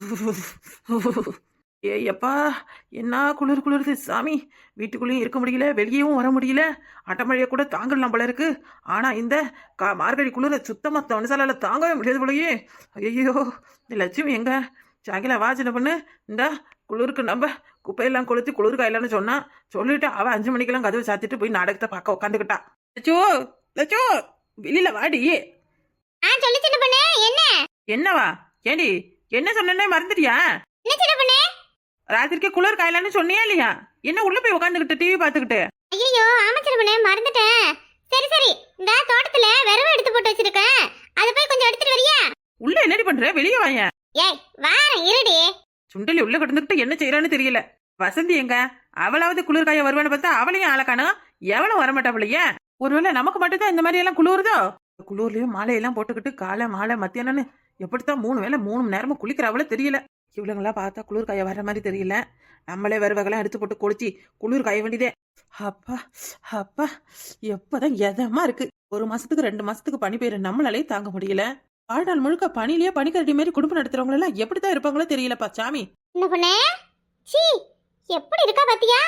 ஏய் அப்பா என்ன குளிர் குளிருது சாமி? வீட்டுக்குள்ளேயும் இருக்க முடியல வெளியவும் வர முடியல. அட்டமழையை கூட தாங்கலாம் போல இருக்கு. ஆனா இந்த கா மார்கழி குளிர சுத்தமா மனசால தாங்கவே முடியாது போலயே. ஐயோ லட்சுமி எங்க? சாயங்காலம் வாசனை பண்ணு. இந்த குளிருக்கு நம்ம குப்பையெல்லாம் கொளுத்தி குளிர் காயிலன்னு சொன்னா சொல்லிட்டு அவ அஞ்சு மணிக்கெல்லாம் கதவை சாத்திட்டு போய் நாடகத்தை பார்க்க உட்காந்துக்கிட்டா லட்சோ லட்சோ வெளியில வாடி. என்ன? என்னவா? ஏடி என்ன சொன்னேன்னே மறந்துட்டியா? என்ன சின்ன பொண்ணு? ராத்திரிக்கு குளிர் காயலான்னு சொன்னியா இல்லையா? என்ன உள்ள போய் உட்காந்துக்கிட்டு டிவி பார்த்துக்கிட்டு? ஐயோ ஆமா சின்ன பொண்ணு மறந்துட்டேன். சரி சரி இந்த தோட்டத்துல விரவ எடுத்து போட்டு வச்சிருக்கேன். அதை போய் கொஞ்சம் எடுத்துட்டு வரியா? உள்ள என்னடி பண்ற? வெளியே வாயேன். ஏய் வாரேன் இருடி. சுண்டலி உள்ள கிடந்துக்கிட்டு என்ன செய்யறான்னு தெரியல. வசந்தி எங்க? அவளாவது குளிர் காய வருவான்னு பார்த்தா அவளையும் ஆளக்கானும் எவனும் வரமாட்டாவளையே ஒருவேளை நமக்கு மட்டும்தான் இந்த மாதிரி எல்லாம் குளிருதோ? குளிர்லயும் மாலையெல்லாம் போட்டுக்கிட்டு காலை மாலை மத்தியானம்னு எப்படித்தான் மூணு வேளை மூணு மணி நேரமா குளிக்கிறவள தெரியல. இவளுங்கெல்லாம் பார்த்தா குளிர் காய வர்ற மாதிரி தெரியல. நம்மளே வருவகெல்லாம் எடுத்து போட்டு கொளுத்தி குளிர் காய வேண்டியதே. அப்பா அப்பா எப்பதான் எதமா இருக்கு. ஒரு மாசத்துக்கு ரெண்டு மாசத்துக்கு பனி பெய்யுற நம்மளாலே தாங்க முடியல. வாழ்நாள் முழுக்க பனிலேயே பனிக்கரடி மாதிரி குடும்பம் நடத்துறவங்க எல்லாம் எப்படித்தான் இருப்பாங்களோ தெரியலப்பா சாமி. என்ன பொண்ணு? எப்படி இருக்கா பாத்தியா?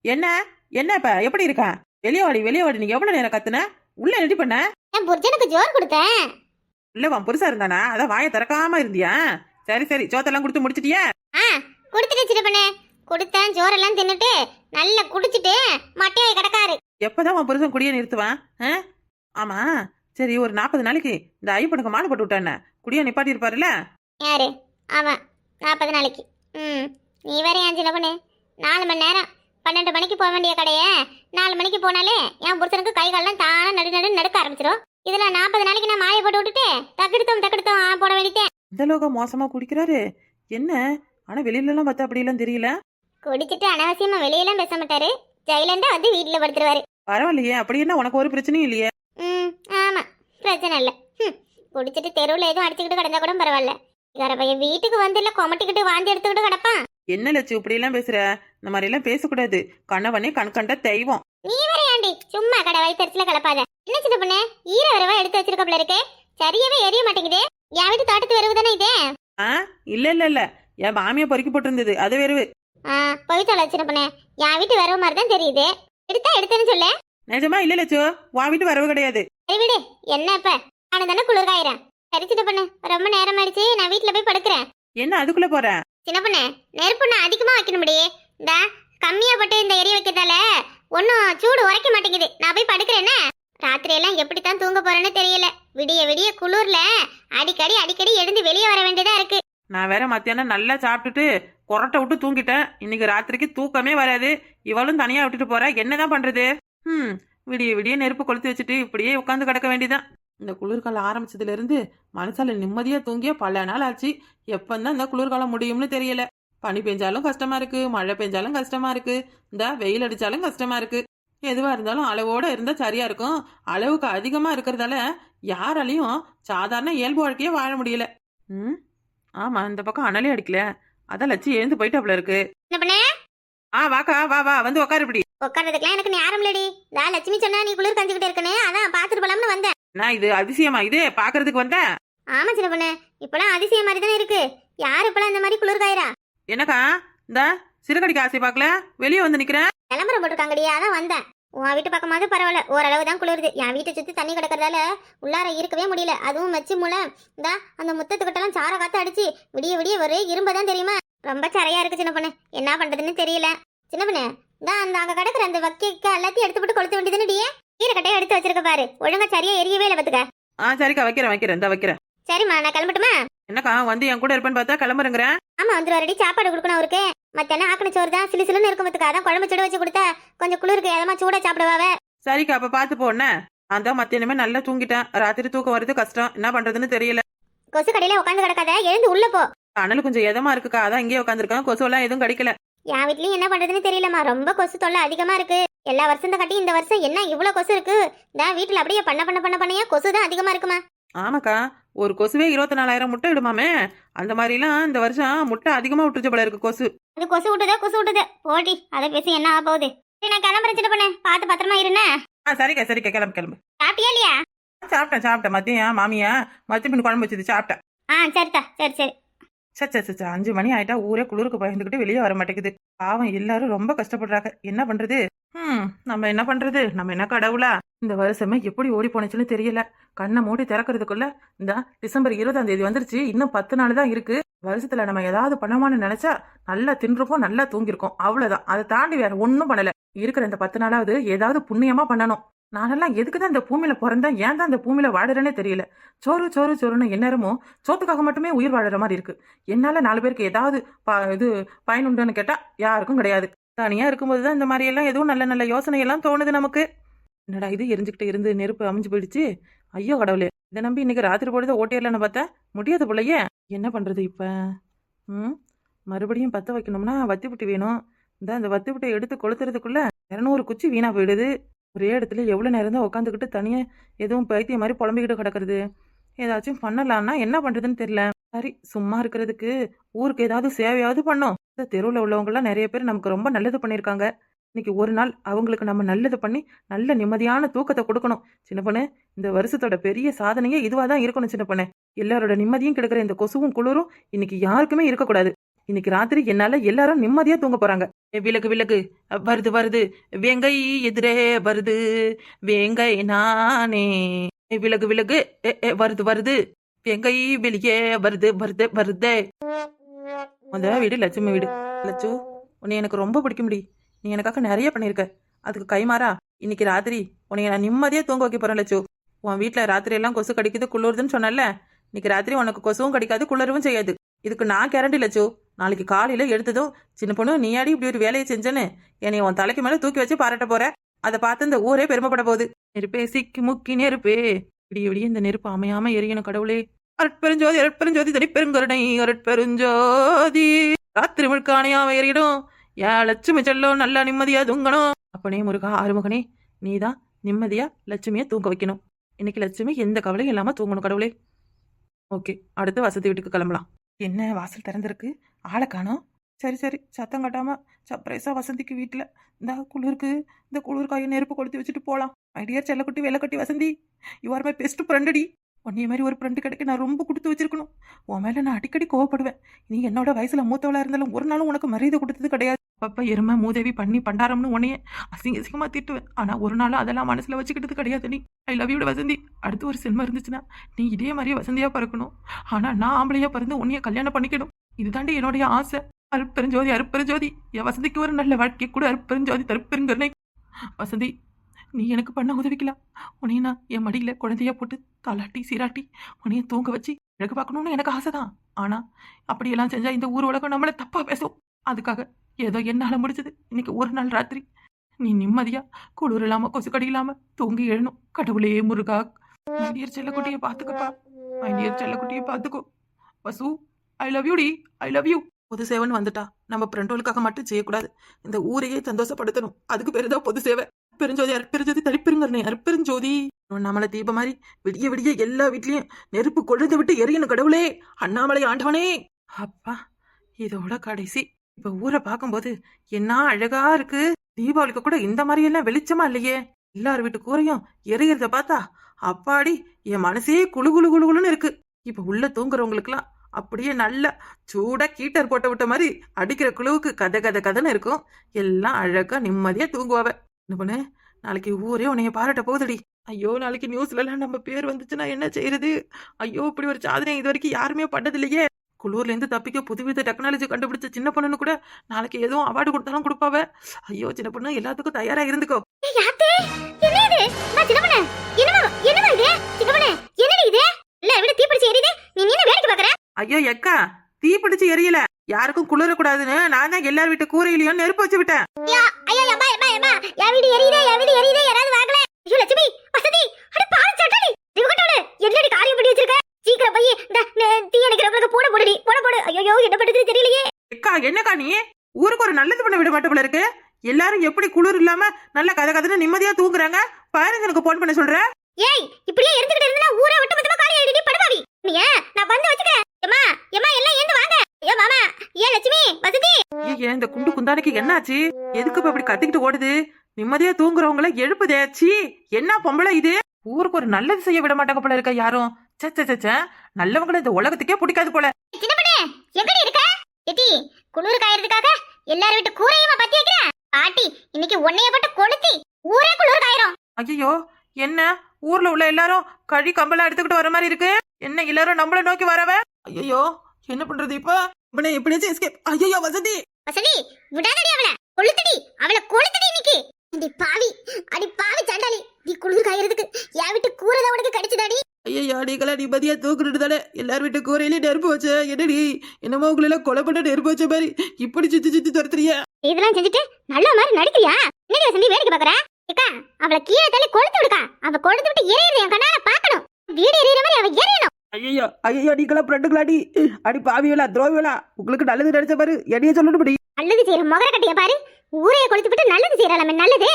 என்ன? என்ன இப்ப எப்படி இருக்கா? வெளியே வாடி வெளியே வாடி நீ எவ்வளவு நேரம் கத்துன? உள்ள ரெடி பண்ண? ஜோர் கொடுத்தேன். வா புருஷா இருந்தானா? அதான் வாயை திறக்காம இருந்தியா? சரி சரி. சோத்தெல்லாம் கொடுத்து முடிச்சிட்டியா? ஆ கொடுத்துட்டு சின்ன பொண்ணு கொடுத்தேன் ஜோரெல்லாம் தின்னுட்டு நல்லா குடிச்சிட்டு மட்டையாய் கிடக்காரு. எப்பதான் உன் புருஷன் குடிய நிறுத்துவான்? ஆ? ஆமா. சரி ஒரு நாற்பது நாளைக்கு இந்த ஐயப்பனுக்கு மாலை போட்டு விட்டானே குடிய நிப்பாட்டி இருப்பாருல்ல? யாரு? அவன். நாற்பது நாளைக்கு. ம். நீ வேற ஏன் சின்ன பொண்ணு நாலு மணி நேரம். பன்னெண்டு மணிக்கு போக வேண்டிய கடையை. நாலு மணிக்கு போனாலே என் புருஷனுக்கு கை கால்லாம் தானே நடு நடு நடக்க ஆரம்பிச்சிடும் இதுல நாற்பது நாளைக்கு நான் மாயை போட்டு விட்டுட்டு தக்கெடுத்தோம் தக்கெடுத்தோம் ஆ, போட வேண்டியதே இந்த லோகம் மோசமா குடிக்கிறாரு. என்ன? ஆனா வெளியில எல்லாம் பார்த்தா அப்படி எல்லாம் தெரியல. குடிச்சிட்டு அனாவசியமா வெளியெல்லாம் பேச மாட்டாரு. ஜெயிலண்டா வந்து வீட்டுல படுத்துருவாரு. பரவாயில்லையே அப்படி என்ன? உனக்கு ஒரு பிரச்சனையும் இல்லையே. ம் ஆமா. பிரச்சனை இல்லை. ம் குடிச்சிட்டு தெருவில் எதுவும் அடிச்சுக்கிட்டு கிடந்தா கூட பரவாயில்ல. வேற பையன் வீட்டுக்கு வந்து இல்ல கொமட்டிக்கிட்டு வாந்தி எடுத்துக்கிட்டு கிடப்பான். என்ன லட்சு இப்படி எல்லாம் பேசுற? இந்த மாதிரி எல்லாம் பேசக்கூடாது. கண்ணவனே கண் கண்ட தெய்வம். நீ வேற ஏண்டி சும்மா கடை வயிற்றுல கலப்பாத என்ன சின்ன பொண்ணு? ஈர வரவா எடுத்து வச்சிருக்கப்ல இருக்கு? சரியாவே எரிய மாட்டேங்குது. என் வீட்டு தோட்டத்து வரவு தானே இது? ஆ இல்ல இல்ல இல்ல. என் மாமியா பொறுக்கி போட்டிருந்தது. அது வேறு ஆ போய் சொல்ல சின்ன பொண்ணு. என் வீட்டு வரவு மாதிரி தான் தெரியுது. எடுத்தா எடுத்தேன்னு சொல்லு. நிஜமா? இல்ல லட்சு வா வீட்டு வரவு கிடையாது. சரி விடு. என்ன இப்ப? நானும் தானே குளிர் காயிறேன் சரி சின்ன பொண்ணு. ரொம்ப நேரம் ஆயிடுச்சு நான் வீட்டுல போய் படுக்கிறேன். என்ன அதுக்குள்ள போற? சின்ன பொண்ணு நெருப்பு நான் அதிகமா வைக்கணும்படி. இந்த கம்மியா போட்டு இந்த எரிய வைக்கிறதால ஒன்றும் சூடு உரைக்க மாட்டேங்குது. நான் போய் படுக்கிறேன்னா ராத்திரியெல்லாம் எப்படி தான் தூங்க போறேன்னு தெரியல. விடிய விடிய குளிர்ல அடிக்கடி அடிக்கடி எழுந்து வெளியே வர வேண்டியதா இருக்கு. நான் வேற மத்தியானம் நல்லா சாப்பிட்டுட்டு கொரட்டை விட்டு தூங்கிட்டேன். இன்னைக்கு ராத்திரிக்கு தூக்கமே வராது. இவளும் தனியா விட்டுட்டு போறா. என்னதான் பண்றது? ம் விடிய விடிய நெருப்பு கொளுத்தி வச்சுட்டு இப்படியே உட்காந்து கிடக்க வேண்டியதான் இந்த குளிர்காலம் ஆரம்பிச்சதுல இருந்து மனசால நிம்மதியா தூங்கிய? பல நாள் ஆச்சு. எப்பந்தான் இந்த குளிர்காலம் முடியும்னு தெரியல. பனி பெஞ்சாலும் கஷ்டமா இருக்கு. மழை பெஞ்சாலும் கஷ்டமா இருக்கு. இந்த வெயில் அடிச்சாலும் கஷ்டமா இருக்கு. எதுவா இருந்தாலும் அளவோட இருந்தா சரியா இருக்கும். அளவுக்கு அதிகமா இருக்கிறதால யாராலையும் சாதாரண இயல்பு வாழ்க்கையே வாழ முடியல. ம்? ஆமா இந்த பக்கம் அனலே அடிக்கல. அதான் லட்சி எழுந்து போயிட்டாப்ல இருக்கு. ஆ வாக்கா வா வா வந்து உட்காரு இப்படி. உட்கார்றதுக்குலாம் எனக்கு நேரம் இல்லடி. நான் லட்சுமி சொன்னா நீ குளிர் கஞ்சிக்கிட்டு இருக்கனே அதான் பாத்துட்டு போலாம்னு வந்தேன். நான் இது அதிசயமா? இது பாக்குறதுக்கு வந்தேன் ஆமா சின்ன பொண்ணு. இப்பெல்லாம் அதிசயம் மாதிரி தானே இருக்கு. யார் இப்பெல்லாம் இந்த மாதிரி குளிர் காயிரா என்னக்கா இந்த சிறுகடிக்கு ஆசை பார்க்கல வெளியே வந்து நிக்கிறேன். விளம்பரம் போட்டிருக்காங்கடி அதான் வந்தேன். உன் வீட்டு பக்கமாவது பரவாயில்ல ஓரளவு தான் குளிருது. என் வீட்டை சுத்தி தண்ணி கிடக்கறதால உள்ளார இருக்கவே முடியல. அதுவும் மெச்சு மூல இந்த அந்த முத்தத்துக்கிட்டலாம் சார காத்து அடிச்சு விடிய விடிய ஒரே இரும்பு தான் தெரியுமா? ரொம்ப சரையா இருக்கு சின்ன பொண்ணு. என்ன பண்றதுன்னு தெரியல. சின்ன பொண்ணு இந்த அந்த அங்க கிடக்குற அந்த வக்கிக்க எல்லாத்தையும் எடுத்து போட்டு கொளுத்து வேண்டியதுன்னு டியே கட்டையை எடுத்து வச்சிருக்க பாரு. ஒழுங்கா சரியா எரியவே இல்லை பாத்துக்க. ஆ சரிக்கா வைக்கிறேன் வைக்கிறேன் இந்த வைக்கிறேன். சரிம்மா நான் கிளம்பட்டுமா? என்னக்கா வந்து என் கூட இருப்பேன்னு பார்த்தா கிளம்புறேங்கிறேன் ஆமா வந்துருவாரடி சாப்பாடு கொடுக்கணும் அவருக்கு. மத்தியானம் ஆக்கண சோறு தான் சிலு சிலுன்னு இருக்கும் பாத்துக்க. அதான் குழம்பு சுட வச்சு கொடுத்தா கொஞ்சம் குளிருக்கு எதமா சூடா சாப்பிடுவாவ? சரிக்கா அப்ப பாத்து போன நான் தான் மத்தியானமே நல்லா தூங்கிட்டேன். ராத்திரி தூக்கம் வருது கஷ்டம். என்ன பண்றதுன்னு தெரியல. கொசு கடையில உட்காந்து கிடக்காத? எழுந்து உள்ள போ. அனல் கொஞ்சம் எதமா இருக்குக்கா? அதான் இங்கேயே உட்காந்துருக்கேன் கொசுவெல்லாம் எதுவும் கிடைக்கல. என் வீட்லயும் என்ன பண்றதுன்னு தெரியலம்மா. ரொம்ப கொசு தொல்லை அதிகமா இருக்கு. எல்லா வருஷம் கட்டி இந்த வருஷம் என்ன இவ்வளவு கொசு இருக்கு? தான் வீட்டுல அப்படியே பண்ண பண்ண பண்ண பண்ணையா? கொசு தான் அதிகமா இருக்குமா? ஆமாக்கா ஒரு கொசுவே இருபத்தி நாலாயிரம் முட்டை இடுமாமே. அந்த மாதிரிலாம் இந்த வருஷம் முட்டை அதிகமா விட்டுருச்சு போல இருக்கு கொசு. அது கொசு விட்டுதே கொசு விட்டுதே போடி அதை பேசி என்ன ஆக போகுது? சரி, நான் கிளம்புறேன் சின்ன பண்ணேன் பார்த்து பத்திரமா இருண்ணே. ஆ சரிக்கா சரிக்கா கிளம்பு கிளம்பு. சாப்பிட்டியா இல்லையா? சாப்பிட்டேன் சாப்பிட்டேன். மதியம் மாமியா மத்திய பின் குழம்பு வச்சது சாப்பிட்டேன். ஆ சரிதா சரி சரி. சச்சா சச்சா அஞ்சு மணி ஆயிட்டா ஊரே குளிருக்கு பயந்துக்கிட்டு வெளியே வர மாட்டேங்குது. பாவம் எல்லாரும் ரொம்ப கஷ்டப்படுறாங்க. என்ன பண்றது? ம் நம்ம என்ன பண்றது? நம்ம என்ன கடவுளா? இந்த வருஷமே எப்படி ஓடி போனச்சுன்னு தெரியல. கண்ணை மூடி திறக்கிறதுக்குள்ள இந்த டிசம்பர் இருபதாம் தேதி வந்துருச்சு. இன்னும் பத்து நாள் தான் இருக்கு. வருஷத்துல நம்ம ஏதாவது பண்ணுவான்னு நினைச்சா நல்லா தின்றுருக்கோம் நல்லா தூங்கிருக்கோம். அவ்வளவுதான். அதை தாண்டி வேற ஒன்றும் பண்ணல. இருக்கிற இந்த பத்து நாளாவது ஏதாவது புண்ணியமா பண்ணணும். நானெல்லாம் எதுக்கு தான் இந்த பூமியில பிறந்தேன் ஏன் தான் இந்த பூமியில வாடுறேனே தெரியல. சோறு சோறு சோறுன்னு எந்நேரமும் சோத்துக்காக மட்டுமே உயிர் வாழற மாதிரி இருக்கு. என்னால நாலு பேருக்கு ஏதாவது ப- இது பயனுண்டுன்னு கேட்டா யாருக்கும் கிடையாது. தனியா இருக்கும்போது தான் இந்த மாதிரி எல்லாம் எதுவும் நல்ல நல்ல யோசனை எல்லாம் தோணுது நமக்கு. என்னடா இது? எரிஞ்சுக்கிட்டு இருந்து நெருப்பு அமைஞ்சு போயிடுச்சு. ஐயோ கடவுளே. இதை நம்பி இன்னைக்கு ராத்திரி பொழுது ஓட்டியர்லன்னு பார்த்தா முடியாது போலயே. என்ன பண்ணுறது இப்போ? ம்? மறுபடியும் பற்ற வைக்கணும்னா வத்தி புட்டி வேணும். இந்த அந்த வத்தி எடுத்து கொளுத்துறதுக்குள்ள இரநூறு குச்சி வீணாக போயிடுது. ஒரே இடத்துல எவ்வளோ நேரம் தான் உட்காந்துக்கிட்டு தனியாக எதுவும் பைத்தியம் மாதிரி புலம்பிக்கிட்டு கிடக்கிறது? ஏதாச்சும் பண்ணலான்னா என்ன பண்ணுறதுன்னு தெரியல. சரி சும்மா இருக்கிறதுக்கு ஊருக்கு ஏதாவது சேவையாவது பண்ணோம். இந்த தெருவில் உள்ளவங்கலாம் நிறைய பேர் நமக்கு ரொம்ப நல்லது பண்ணியிருக்காங்க. இன்னைக்கு ஒரு நாள் அவங்களுக்கு நம்ம நல்லது பண்ணி நல்ல நிம்மதியான தூக்கத்தை கொடுக்கணும். சின்ன பொண்ணு இந்த வருஷத்தோட பெரிய சாதனையே இதுவாக தான் இருக்கணும் சின்ன பொண்ணு. எல்லாரோட நிம்மதியும் கிடைக்கிற இந்த கொசுவும் குளிரும் இன்னைக்கு யாருக்குமே இருக்கக்கூடாது. இன்னைக்கு ராத்திரி என்னால எல்லாரும் நிம்மதியா தூங்க போறாங்க. ஏ, விலகு விலகு வருது வருது. வேங்கை எதிரே வருது. வேங்கை நானே. ஏ, விலகு விலகு ஏ, ஏ, வருது வருது. வேங்கை வெளியே வருது வருது வருதே. முத வீடு லட்சுமி வீடு. லட்சு உன்னை எனக்கு ரொம்ப பிடிக்கும்டி. நீ எனக்காக நிறைய பண்ணியிருக்க. அதுக்கு கைமாறா. இன்னைக்கு ராத்திரி உன்னை நான் நிம்மதியாக தூங்க வைக்க போறேன் லட்சு உன் வீட்டில் ராத்திரி எல்லாம் கொசு கடிக்குது குளிருதுன்னு சொன்னல இன்னைக்கு ராத்திரி உனக்கு கொசுவும் கடிக்காது குளிரவும் செய்யாது. இதுக்கு நான் கேரண்டி லட்சு நாளைக்கு காலையில் எடுத்ததும் சின்ன பொண்ணு நீயாடி இப்படி ஒரு வேலையை செஞ்சேன்னு? என்னை உன் தலைக்கு மேலே தூக்கி வச்சு பாராட்ட போற? அதை பார்த்து இந்த ஊரே பெருமைப்பட போகுது. நெருப்பே சிக்கி முக்கி நெருப்பே. இப்படி இப்படி இந்த நெருப்பு அமையாம எரியணும் கடவுளே. அரட்பெருஞ்சோதி அரட்பெருஞ்சோதி தனி பெருங்கருணை அரட்பெருஞ்சோதி. ராத்திரி முழுக்க அணையாம எறியிடும் யா லட்சுமி செல்லம் நல்லா நிம்மதியா தூங்கணும். அப்பனே முருகா ஆறுமுகனே நீதான் நிம்மதியா லட்சுமியை தூங்க வைக்கணும். இன்னைக்கு லட்சுமி எந்த கவலையும் இல்லாம தூங்கணும் கடவுளே. ஓகே அடுத்து வசதி வீட்டுக்கு கிளம்பலாம். என்ன வாசல் திறந்திருக்கு? ஆளை காணோம். சரி சரி சத்தம் கட்டாமல் சர்ப்ரைஸாக வசந்திக்கு வீட்டில். இந்த குளிருக்கு இந்த குளிர் காயை நெருப்பு கொளுத்தி வச்சுட்டு போகலாம் ஐடியா செல்லக்குட்டி வெள்ளக்கட்டி வசந்தி யுவர் மை பெஸ்ட் ஃப்ரெண்டடி உன்னைய மாதிரி ஒரு ஃப்ரெண்டு கிடைக்க நான் ரொம்ப கொடுத்து வச்சிருக்கணும். உன் மேலே நான் அடிக்கடி கோவப்படுவேன். நீ என்னோட வயசில் மூத்தவளாக இருந்தாலும் ஒரு நாளும் உனக்கு மரியாதை கொடுத்தது கிடையாது. பப்பா எருமை மூதேவி பண்ணி பண்டாரம்னு உன்னைய அசிங்க அசிங்கமாக திட்டுவேன். ஆனா ஒரு நாளும் அதெல்லாம் மனசுல வச்சுக்கிட்டது கிடையாது நீ. ஐ லவ் யூட வசந்தி. அடுத்து ஒரு சினிமா இருந்துச்சுன்னா நீ இதே மாதிரியே வசந்தியா பிறக்கணும். ஆனா நான் ஆம்பளையா பிறந்து உன்னைய கல்யாணம் பண்ணிக்கணும். இதுதாண்டி என்னுடைய ஆசை. அருப்பெருஞ்சோதி அருப்பெருஞ்சோதி. என் வசந்திக்கு ஒரு நல்ல வாழ்க்கை கூட அருப்பெருஞ்சோதி தருப்பெருங்கருணை. வசந்தி நீ எனக்கு பண்ண உதவிக்கலாம் உன்னைய நான் என் மடியில குழந்தைய போட்டு தலாட்டி சீராட்டி உனைய தூங்க வச்சு அழகு பார்க்கணும்னு எனக்கு ஆசைதான். ஆனா அப்படியெல்லாம் செஞ்சா இந்த ஊர் உலகம் நம்மளை தப்பா பேசும். அதுக்காக ஏதோ என்னால முடிஞ்சது. இன்னைக்கு ஒரு நாள் ராத்திரி. நீ நிம்மதியா குளிர் இல்லாம கொசுக்கடி இல்லாம தூங்கி எழணும். கடவுளே முருகா மைடியர் செல்லக்குட்டியை பாத்துக்கப்பா மைடியர் செல்லக்குட்டியை பாத்துக்கோ வசு ஐ லவ் யூ டி. ஐ லவ் யூ பொது சேவைன்னு வந்துட்டா. நம்ம பிரண்டோலுக்காக மட்டும் செய்யக்கூடாது. இந்த ஊரையே சந்தோஷப்படுத்தணும். அதுக்கு பேரு தான் பொது சேவை. பெருஞ்சோதி அற்பெருஞ்சோதி தளிப்பெருங்கருணை அற்பெருஞ்சோதி நம்மள தீப மாதிரி விடிய விடிய எல்லா வீட்லயும் நெருப்பு கொழுந்து விட்டு எரியணும் கடவுளே. அண்ணாமலை ஆண்டவனே. அப்பா இதோட கடைசி. இப்ப ஊரை பார்க்கும்போது என்ன அழகா இருக்கு. தீபாவளிக்கு கூட இந்த மாதிரி எல்லாம் வெளிச்சமா இல்லையே. எல்லார் வீட்டு கூரையும் எரியறத பார்த்தா அப்பாடி என் மனசே குளு குளு குளு குளுன்னு இருக்கு. இப்ப உள்ள தூங்குறவங்களுக்குலாம் அப்படியே நல்ல சூடா கீட்டர் போட்ட விட்ட மாதிரி அடிக்கிற குழுவுக்கு கதை கதை கதைன்னு இருக்கும். எல்லாம் அழகா நிம்மதியா தூங்குவாவ. என்ன பண்ணு நாளைக்கு ஊரே உன்னைய பாராட்ட போகுதுடி. ஐயோ நாளைக்கு நியூஸ்ல எல்லாம் நம்ம பேர் வந்துச்சுன்னா என்ன செய்யறது ஐயோ இப்படி ஒரு சாதனை இது வரைக்கும் யாருமே பண்ணது இல்லையே குளூர்ல இருந்து தப்பிக்க புதுவித டெக்னாலஜி கண்டுபிடிச்ச சின்ன பொண்ணுன்னு கூட நாளைக்கு எதுவும் அவார்டு கொடுத்தாலும் கொடுப்பாவ. ஐயோ சின்ன பொண்ணு எல்லாத்துக்கும் தயாரா இருந்துக்கோ. பொண்ணு. பொண்ணு ஐயோ எக்கா தீ பிடிச்சு எரியல. யாருக்கும் குளிரக்கூடாதுன்னு நான் தான் எல்லார் வீட்டு கூரையிலையும் நெருப்பு வச்சு விட்டேன். ஐயோ அம்மா அம்மா அம்மா என் வீடு எரியுதே என் வீடு எரியுதே யாராவது வாங்கல. ஐயோ லட்சுமி வசதி. அட பாரு சட்டடி. இவகட்டோட என்னடி காரியம் பண்ணி வச்சிருக்க? சீக்கிரம் போய் தீ அணைக்கிறவங்களுக்கு போட போடுடி போட போடு ஐயோ என்ன பண்றது தெரியலையே. எக்கா என்னக்கா நீ? ஊருக்கு ஒரு நல்லது பண்ண விட மாட்டே போல இருக்கு. எல்லாரும் எப்படி குளிர் இல்லாம நல்ல கதை கதைன்னு நிம்மதியா தூங்குறாங்க? பாருங்க எனக்கு போன் பண்ண சொல்றேன். ஏய் இப்படியே இருந்துகிட்டு இருந்தா ஊரை விட்டு மொத்தமா காலி ஆயிடுடி படுபாவி. நீ நான் வந்து வச்சுக்க ஏமா ஏமா எல்லாம் ஏந்து வாங்க. ஐயோ மாமா ஏன் லட்சுமி வசதி? ஏன் இந்த குண்டு குந்தானிக்கு என்னாச்சு? எதுக்கு இப்ப இப்படி கத்திக்கிட்டு ஓடுது? நிம்மதியா தூங்குறவங்கள எழுப்புதே. சீ என்ன பொம்பளை இது? ஊருக்கு ஒரு நல்லது செய்ய விட மாட்டாங்க போல இருக்க யாரும். சே சே, சே, சே நல்லவங்கள இந்த உலகத்துக்கே பிடிக்காது போல. சின்ன பண்ணே எங்கடி இருக்க? எட்டி குளிர் காயறதுக்காக எல்லாரும் வீட்டு கூரையுமா பத்தி வைக்கிறேன் பாட்டி இன்னைக்கு உன்னைய போட்டு கொளுத்தி ஊரே குளிர் காயிரும் ஐயோ என்ன? ஊர்ல உள்ள எல்லாரும் கழி கம்பளம் எடுத்துக்கிட்டு வர மாதிரி இருக்கு? என்ன எல்லாரும் நம்மள நோக்கி வரவ? ஐயோ என்ன பண்றது இப்ப? நான் எப்படியாச்சும் எஸ்கேப் ஐயோ வசதி! வசதி விடாதடி அவள. கொளுத்துடி அவள கொளுத்துடி இன்னைக்கு. அடி பாவி அடி பாவி சண்டாளி. நீ குளிர் காயறதுக்கு என் வீட்டு கூரை தான் உனக்கு கடிச்சதாடி. ஐயோ நீங்களா நீ மதியா தூக்குறது தானே? எல்லார் வீட்டு கூரையிலயும் நெருப்பு வச்ச. என்னடி என்னமோ உங்களை எல்லாம் கொலை பண்ண நெருப்பு வச்ச மாதிரி இப்படி சுத்தி சுத்தி துரத்துறிய இதெல்லாம் செஞ்சுட்டு நல்ல மாதிரி நடிக்கிறியா? என்னடி வசந்தி வேடிக்கை பாக்குற ஏக்கா அவள கீழே தள்ளி கொளுத்து விடுக்கா. அவ கொளுத்து விட்டு எரியறது என் கண்ணால பாக்கணும் வீடு எரியற மாதிரி அவ எரியணும் ஐயோ ஐயோ நீங்களா ஃப்ரெண்டுங்களாடி அடி பாவியலா துரோவியலா உங்களுக்கு நல்லது நினைச்ச பாரு என்னைய சொல்லணும் நல்லது செய்யற முகர கட்டிய பாரு. ஊரைய கொளுத்து விட்டு நல்லது செய்யறாளாமே நல்லது.